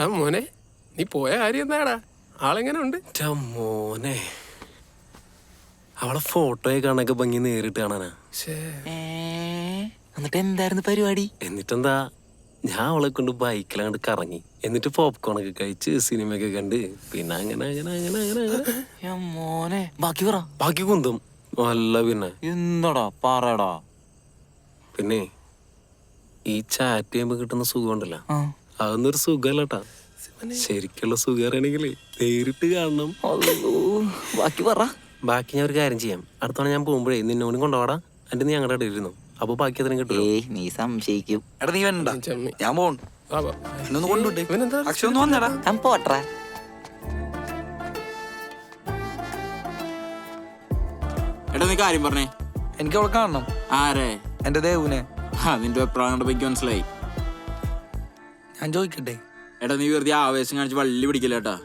ആ മോനെ നീ പോയ കാര്യം എന്താടാ? ആളെങ്ങനെ ഉണ്ട് മോനെ. അവളെ ഫോട്ടോയെ കാണാനൊക്കെ ഭംഗി നേരിട്ട് കാണാനാ. എന്നിട്ട് എന്തായിരുന്നു പരിപാടി? എന്നിട്ടെന്താ? ഞാൻ അവളെ കൊണ്ട് ബൈക്കിലാണ്ട് കറങ്ങി. എന്നിട്ട് പോപ്കോൺ ഒക്കെ കഴിച്ച് സിനിമയൊക്കെ കണ്ട് പിന്നെ അങ്ങനെ അങ്ങനെ അങ്ങനെ അങ്ങനെ അങ്ങനെ. യാ മോനെ. ബാക്കി പറ. ബാക്കി കുന്തും. നല്ല പിന്നെ. എന്താടാ? പറയടാ പിന്നെ ഈ ചാറ്റ് ചെയ്യുമ്പോ കിട്ടുന്ന സുഖമുണ്ടല്ലോ ആ. അതൊന്നും സുഖമല്ലട്ടാ ശരിക്കുള്ള സുഖം നേരിട്ട് കാണണം. അള്ളോ, ബാക്കി പറ. ബാക്കി ഞാൻ ഒരു കാര്യം ചെയ്യാം. അടുത്തവണ ഞാൻ പോകുമ്പോഴേ നിന്നോടും കൊണ്ടുപോടാ എന്റെ നീ ഞങ്ങളുടെ ഇടയിൽ ഇരുന്നു അപ്പൊ ബാക്കി അതിനും കിട്ടും. ഏയ് നീ സംശയിക്കും. എടാ നീ വേണ്ട. ഞാൻ പോൺ വാ, വാ. എന്നൊന്ന് കൊണ്ടുവിട്ടേ. അക്ഷയ ഒന്ന് വന്നടാ. ഞാൻ പോട്ടെ എടാ നീ കാര്യം പറഞ്ഞേ. എനിക്ക് അവളെ കാണണം. ആരെ? എന്റെ ദേവുനെ ആ നിന്റെ അഭിപ്രായം കണ്ടപ്പോ എനിക്ക് മനസ്സിലായി. ഞാൻ ചോദിക്കട്ടെ? എടാ നീ വെറുതെ ആവേശം കാണിച്ച് വള്ളി പിടിക്കില്ല കേട്ടാ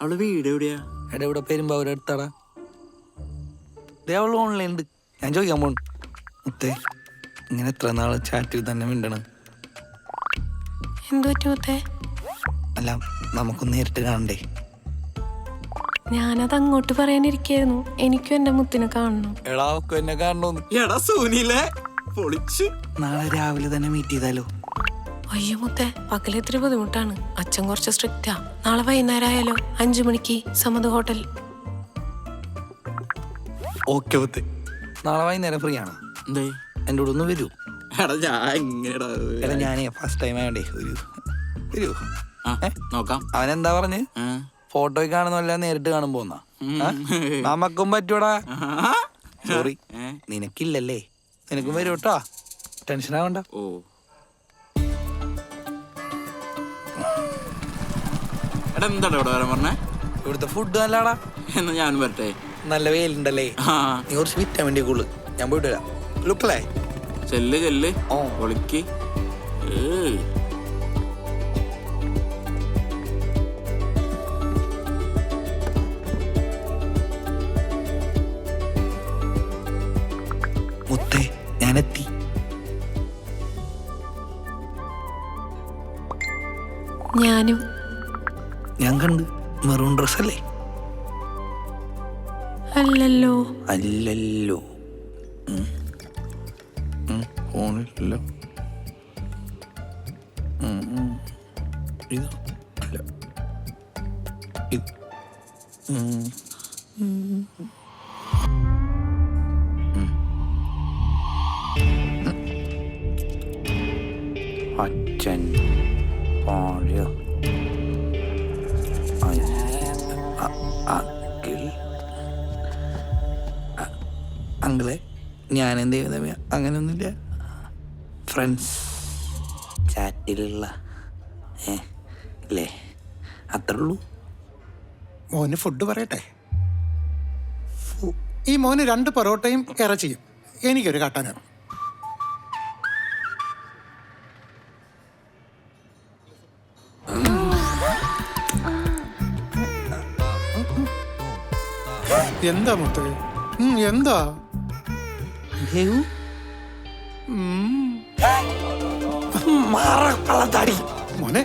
അവൾ വീട് എവിടെയാ? എടാ ഇവിടെ പേരുമ്പോ അവരെ അടുത്താടാ. ദേ അവൾ ഓൺലൈൻ ഉണ്ട്. ഞാൻ ചോദിക്കാൻ പോണ്. മുത്തേ ഇങ്ങനെ എത്ര നാൾ ചാറ്റിൽ തന്നെ മിണ്ടണം? അല്ല നമുക്കൊന്ന് നേരിട്ട് കാണണ്ടേ? ഞാനത് അങ്ങോട്ട് പറയാനിരിക്കായിരുന്നു. എനിക്കും എന്റെ മുത്തിനെ കാണണം. എടാ ഒക്കെ എന്നെ കാണണോന്ന്. എടാ സൂനിലെ പൊളിച്ച്. നാളെ രാവിലെ തന്നെ മീറ്റ് ചെയ്താലോ? അയ്യോ മുത്തെ പകൽ ഇത്തിരി ബുദ്ധിമുട്ടാണ്. അച്ഛൻ കുറച്ച് സ്ട്രിക്റ്റാ. നാളെ വൈകുന്നേരം ആയാലോ അഞ്ചു മണിക്ക് സമത് ഹോട്ടൽ. ഓക്കെ മുത്തേ. നാളെ വൈകുന്നേരം ഫ്രീ ആണ്? എന്തേ? എന്റെ കൂടെ ഒന്ന് വരൂ. എടാ ഞാൻ എങ്ങനെടാ എടാ ഞാനേ ഫസ്റ്റ് ടൈം ആയോണ്ടേ ഒരു വരൂ. ആ ഏ? നോക്കാം. അവനെന്താ എന്താ പറഞ്ഞ്? ആ. ഫോട്ടോയിൽ കാണുന്നല്ല നേരിട്ട് കാണുമ്പോ എന്നാ നമുക്കും പറ്റൂടാ. സോറി ഏ? നിനക്കില്ലല്ലേ? നിനക്കും വരൂട്ടോ. കേട്ടോ ടെൻഷൻ ആവണ്ട. ഓ. എടാ എന്താടാ ഇവിടെ വരാൻ പറഞ്ഞേ? ഇവിടുത്തെ ഫുഡ് നല്ലടാ എന്നാ ഞാൻ വരട്ടെ. നല്ല വെയിലുണ്ടല്ലേ? ആ. നീ കുറച്ച് വിറ്റാൻ വേണ്ടി കൂടുതൽ ഞാൻ പോയിട്ട് വരാം. ലുക്കല്ലേ ചെല്ല് ചെല്ല്. ഓ. ഒളിക്ക്. ഏയ്. മുത്തേ ഞാൻ ഞാനും ഞാൻ കണ്ട് മെറൂൺ ഡ്രസ് അല്ലേ? അല്ലല്ലോ. അല്ലല്ലോ. ഫോണില്ലല്ലോ. ഇത്. അല്ല. ഇത്. അച്ഛൻ പാടിയ ഞാൻ എന്ത് ചെയ്യുന്ന അങ്ങനെയൊന്നുമില്ല ഫ്രണ്ട്സ് ചാറ്റിലുള്ള ഏ അല്ലേ അത്രേ ഉള്ളൂ മോന് ഫുഡ് പറയട്ടെ? ഫു- ഈ മോന് രണ്ട് പൊറോട്ടയും ഇറച്ചിയും എനിക്കൊരു കട്ടനും. എന്താ മുത്തേ? എന്താ? ദേവു മാറ മോനെ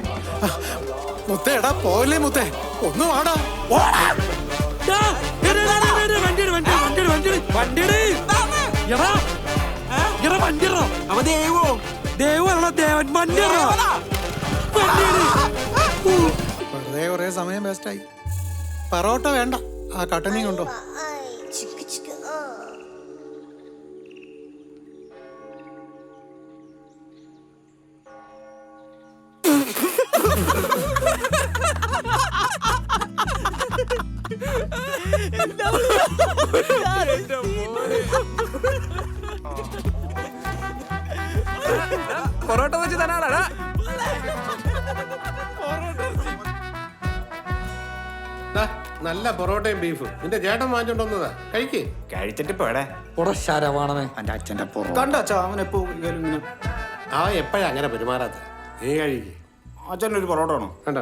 മുത്തേ എടാ പോലെ മുത്തേ? ഒന്ന് കുറേ സമയം വേസ്റ്റായി പറോട്ട വേണ്ട. ആ കട്ടനെയും കൊണ്ടോ. പൊറോട്ട വെച്ച് ദാ, നല്ല പൊറോട്ടയും ബീഫും. നിന്റെ ചേട്ടൻ വാങ്ങിച്ചോണ്ട് കഴിക്ക്. കഴിച്ചിട്ട് പോടെ ശരവാണമേ എന്റെ അച്ഛന്റെ കണ്ട അച്ഛാ അവൻ എപ്പോ ആ എപ്പോഴാ അങ്ങനെ പെരുമാറാത്ത? നീ കഴിക്കേ. അച്ഛനൊരു പൊറോട്ട വേണോ? കണ്ടോ.